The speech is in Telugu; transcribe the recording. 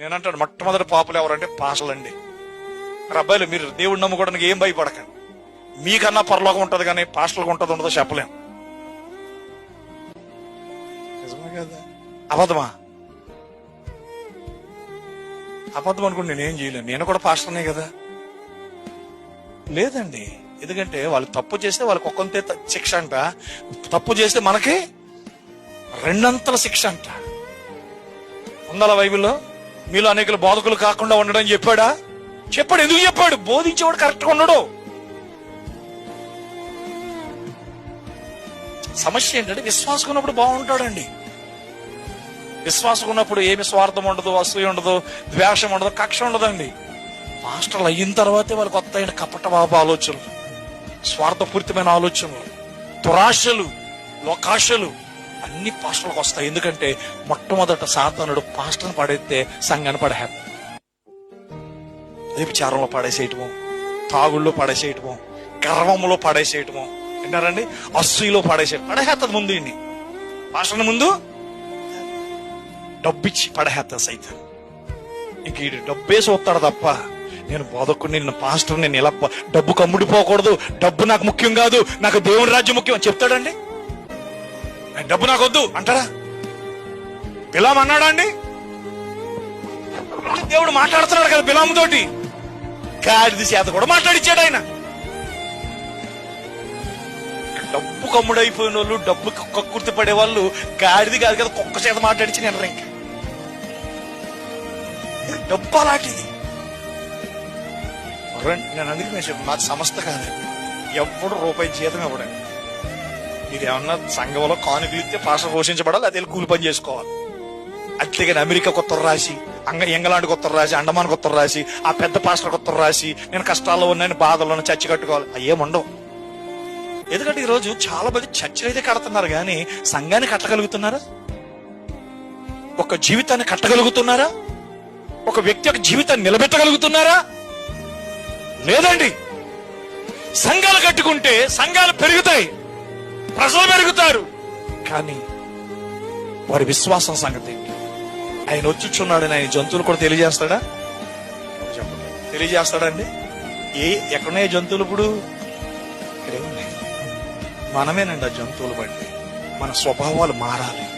నేనంటాను మొట్టమొదటి పాపులు ఎవరంటే పాసలండి మరి అబ్బాయిలు మీరు దేవుడు నమ్ముకోవడానికి ఏం భయపడకండి. మీకన్నా పరలోకం ఉంటుంది కానీ పాస్టర్లకు ఉంటుంది ఉండదో చెప్పలేం. నిజమే కదా? అబద్ధమా? అబద్ధం అనుకుంటే నేనేం చేయలేను. నేను కూడా పాస్టర్నే కదా? లేదండి. ఎందుకంటే వాళ్ళు తప్పు చేస్తే వాళ్ళకి ఒక్కంతే శిక్ష అంట. తప్పు చేస్తే మనకి రెండంతల శిక్ష అంట. ఉండాల బైబిల్లో మీలో అనేకలు బోధకులు కాకుండా ఉండడం చెప్పాడా? చెప్పాడు. ఎందుకు చెప్పాడు? బోధించేవాడు కరెక్ట్గా ఉండడు సమస్య ఏంటంటే విశ్వాసం ఉన్నప్పుడు బాగుంటాడండి. విశ్వాసం ఉన్నప్పుడు ఏమి స్వార్థం ఉండదు అసూయ ఉండదు ద్వేషం ఉండదు కక్ష ఉండదండి. మాస్టర్లు అయిన తర్వాతే వాళ్ళకి కొత్త అయిన కపట బాబు ఆలోచనలు. స్వార్థపూరితమైన ఆలోచనలు. దురాశలు లోకాశలు. అన్ని పాస్టర్లకు వస్తాయి. ఎందుకంటే మొట్టమొదట సాతానుడు పాస్టర్ని పడేస్తే సంఘాన్ని పడేస్తాడు వ్యభిచారంలో పడేసేయటము తాగుళ్ళు పడేసేయటము గర్వంలో పడేసేయటము. విన్నారండి? అస్సులో పడేసే పడేస్తుంది ముందు ఇన్ని. పాస్టర్ని ముందు డబ్బిచ్చి పడేస్తా సైతం ఇంక ఈ డబ్బే చూస్తాడు తప్ప నేను బోధకుని నిన్న పాస్టర్ నేను ఇలా డబ్బు కమ్ముడిపోకూడదు. డబ్బు నాకు ముఖ్యం కాదు. నాకు దేవుని రాజ్యం ముఖ్యం అని చెప్తాడండి? డబ్బు నాకు వద్దు అంటారా? బిలాం అన్నాడా అండి? దేవుడు మాట్లాడుతున్నాడు కదా బిలాం తోటి గాడిది చేత కూడా మాట్లాడిచ్చాడు ఆయన. డబ్బు కమ్ముడైపోయిన వాళ్ళు డబ్బు కక్కుర్తి పడే వాళ్ళు గాడిది కాదు కదా కుక్క చేత మాట్లాడిచ్చిన నేను ఇంకా. డబ్బు అలాంటిది. నేను అందుకే నేను చెప్పాను సంస్థ కాదండి ఎవడు రూపాయి జీతం ఇవ్వడండి మీరు ఏమన్నా సంఘంలో కానుకలు ఇస్తే పాస్టర్ పోషించబడాలి అదే కూలి పని చేసుకోవాలి. అంతేగాని అమెరికా కొత్త రాసి అంగ ఇంగ్లాండ్ కొత్త రాసి అండమాన్ కొత్త రాసి ఆ పెద్ద పాస్టర్కి కొత్త రాసి నేను కష్టాల్లో ఉన్నాను బాధల్లో ఉన్నా చర్చి కట్టుకోవాలి. అయ్యేం ఉండవు. ఎందుకంటే ఈరోజు చాలా మంది చర్చలు అయితే కడుతున్నారు కానీ సంఘాన్ని కట్టగలుగుతున్నారా? ఒక జీవితాన్ని కట్టగలుగుతున్నారా? ఒక వ్యక్తి యొక్క జీవితాన్ని నిలబెట్టగలుగుతున్నారా? లేదండి. సంఘాలు కట్టుకుంటే సంఘాలు పెరుగుతాయి. ప్రజలు పెరుగుతారు. కానీ వారి విశ్వాసం సంగతి ఆయన వచ్చుచున్నాడని ఆయన జంతువులు కూడా తెలియజేస్తాడా? చెప్పండి. తెలియజేస్తాడండి ఏ ఎక్కడున్నాయి జంతువులు ఇప్పుడు? ఇక్కడే ఉన్నాయి. మనమేనండి ఆ జంతువులు బట్టి. మన స్వభావాలు మారాలి.